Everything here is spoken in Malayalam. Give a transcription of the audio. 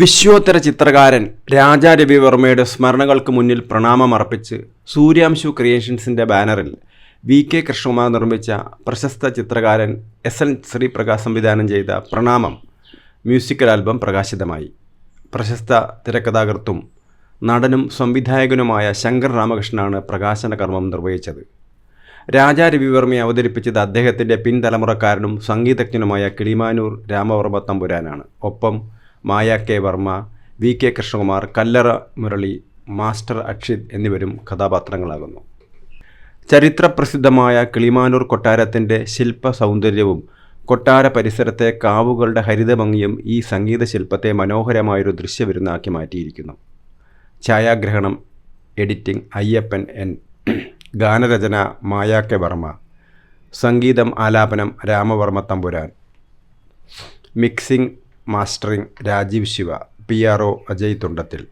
വിശ്വോത്തര ചിത്രകാരൻ രാജാ രവിവർമ്മയുടെ സ്മരണകൾക്ക് മുന്നിൽ പ്രണാമമർപ്പിച്ച് സൂര്യാംശു ക്രിയേഷൻസിന്റെ ബാനറിൽ വി കെ കൃഷ്ണകുമാർ നിർമ്മിച്ച പ്രശസ്ത ചിത്രകാരൻ എസ് എൻ ശ്രീപ്രകാശ് സംവിധാനം ചെയ്ത പ്രണാമം മ്യൂസിക്കൽ ആൽബം പ്രകാശിതമായി. പ്രശസ്ത തിരക്കഥാകൃത്തും നടനും സംവിധായകനുമായ ശങ്കർ രാമകൃഷ്ണനാണ് പ്രകാശന കർമ്മം നിർവഹിച്ചത്. രാജാ രവിവർമ്മയെ അവതരിപ്പിച്ചത് അദ്ദേഹത്തിന്റെ പിൻതലമുറക്കാരനും സംഗീതജ്ഞനുമായ കിളിമാനൂർ രാമവർമ്മ തമ്പുരാനാണ്. ഒപ്പം Maya K Varma V K Krishnakumar Kallara Murali master Akshith എന്നിവരും കഥാപാത്രങ്ങളാകുന്നു. ചരിത്രപ്രസിദ്ധമായ കിളിമാനൂർ കൊട്ടാരത്തിന്റെ ശില്പ സൗന്ദര്യവും കൊട്ടാര പരിസരത്തെ കാവുകളുടെ ഹരിതഭംഗിയും ഈ സംഗീത ശില്പത്തെ മനോഹരമായൊരു ദൃശ്യവിരുന്നാക്കി മാറ്റിയിരിക്കുന്നു. ഛായാഗ്രഹണം എഡിറ്റിംഗ് അയ്യപ്പൻ എൻ ഗാനരചന മായ കെ വർമ്മ. സംഗീതം ആലാപനം Ramavarma Thampuran. Mixing mastering Rajeev Shiva P R O Ajay Thundathil.